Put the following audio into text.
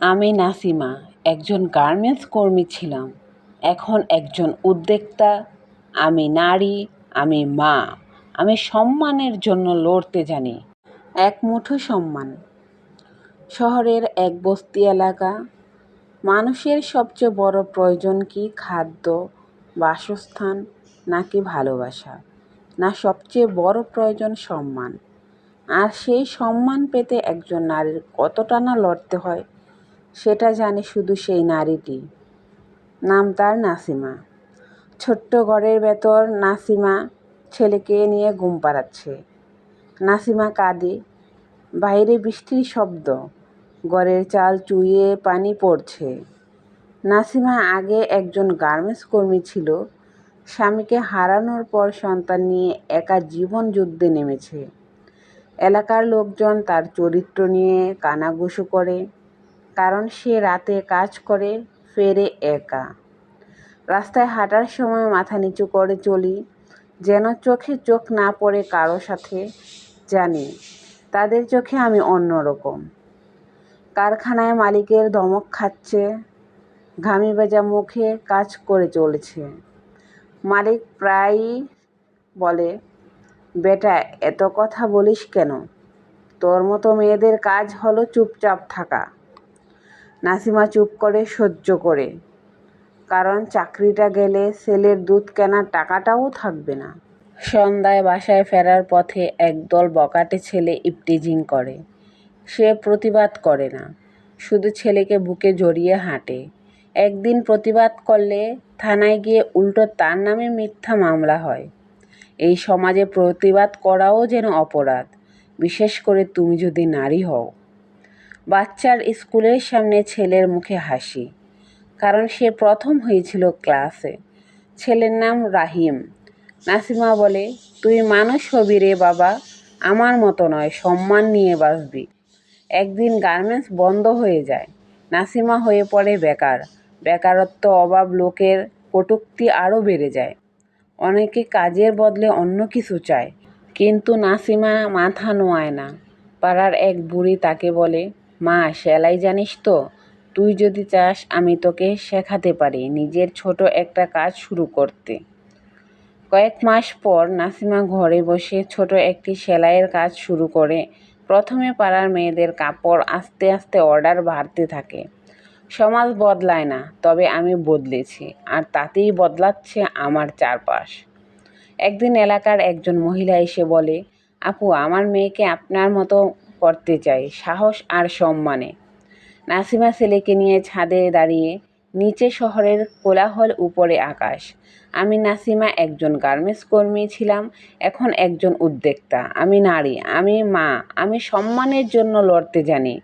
আমি নাসিমা, একজন গার্মেন্টস কর্মী ছিলাম। এখন একজন উদ্যোক্তা, আমি নারী, আমি মা। আমি সম্মানের জন্য লড়তে জানি। এক মুঠো সম্মান। শহরের এক বস্তি এলাকা। মানুষের সবচেয়ে বড় প্রয়োজন কি খাদ্য, বাসস্থান, নাকি ভালোবাসা? না সবচেয়ে বড় প্রয়োজন সম্মান? আর সেই সম্মান পেতে একজন নারীর কতটা না লড়তে হয় সেটা জানে শুধু সেই নারীটি। নাম তার নাসিমা। ছোট্ট ঘরের ভেতর নাসিমা ছেলেকে নিয়ে ঘুম পাড়াচ্ছে। নাসিমা কাঁদে। বাইরে বৃষ্টির শব্দ। ঘরের চাল চুইয়ে পানি পড়ছে। নাসিমা আগে একজন গার্মেন্টস কর্মী ছিল। স্বামীকে হারানোর পর সন্তান নিয়ে একা জীবন যুদ্ধে নেমেছে। এলাকার লোকজন তার চরিত্র নিয়ে কানাঘুষো করে। কারণ সে রাতে কাজ করে, ফেরে একা। রাস্তায় হাঁটার সময় মাথা নিচু করে চলি, যেন চোখে চোখ না পড়ে কারও সাথে জানি, তাদের চোখে আমি অন্যরকম। কারখানায় মালিকের ধমক খাচ্ছে, ঘামি ভেজা মুখে কাজ করে চলেছে। মালিক প্রায়ই বলে, বেটা, এত কথা বলিস কেন? তোর মতো মেয়েদের কাজ হলো চুপচাপ থাকা। নাসিমা চুপ করে সহ্য করে। কারণ চাকরিটা গেলে ছেলের দুধ কেনার টাকাটাও থাকবে না। সন্ধ্যায় বাসায় ফেরার পথে একদল বকাটে ছেলে ইপটিজিং করে। সে প্রতিবাদ করে না। শুধু ছেলেকে বুকে জড়িয়ে হাঁটে। একদিন প্রতিবাদ করলে থানায় গিয়ে উল্টো তার নামে মিথ্যা মামলা হয়। এই সমাজে প্রতিবাদ করাও যেন অপরাধ। বিশেষ করে তুমি যদি নারী হও। বাচ্চার স্কুলের সামনে ছেলের মুখে হাসি, কারণ সে প্রথম হয়েছিল ক্লাসে। ছেলের নাম রাহিম। নাসিমা বলে, তুই মানুষ হবি রে বাবা, আমার মতো নয়, সম্মান নিয়ে বাঁচবি। একদিন গার্মেন্টস বন্ধ হয়ে যায়। নাসিমা হয়ে পড়ে বেকার। বেকারত্ব অভাব লোকের কটূক্তি আরও বেড়ে যায়। অনেকে কাজের বদলে অন্য কিছু চায়, কিন্তু নাসিমা মাথা নোয়ায় না। পাড়ার এক বুড়ি তাকে বলে মা, সেলাই জানিস তো? তুই যদি চাস আমি তোকে শেখাতে পারি নিজের ছোট একটা কাজ শুরু করতে। কয়েক মাস পর নাসিমা ঘরে বসে ছোট একটি সেলাইয়ের কাজ শুরু করে। প্রথমে পাড়ার মেয়েদের কাপড় আস্তে আস্তে অর্ডার বাড়তে থাকে। সমাজ বদলায় না, তবে আমি বদলেছি, আর তাতেই বদলাচ্ছে আমার চারপাশ। একদিন এলাকার একজন মহিলা এসে বলে, আপু, আমার মেয়েকে আপনার মতো করতে চাই, সাহস আর সম্মানে। নাসিমা ছেলেকে নিয়ে ছাদে দাঁড়িয়ে নিচে শহরের কোলাহল উপরে আকাশ। আমি নাসিমা একজন গার্মেন্টস কর্মী ছিলাম, এখন একজন উদ্যোক্তা। আমি নারী, আমি মা, আমি সম্মানের জন্য লড়তে জানি।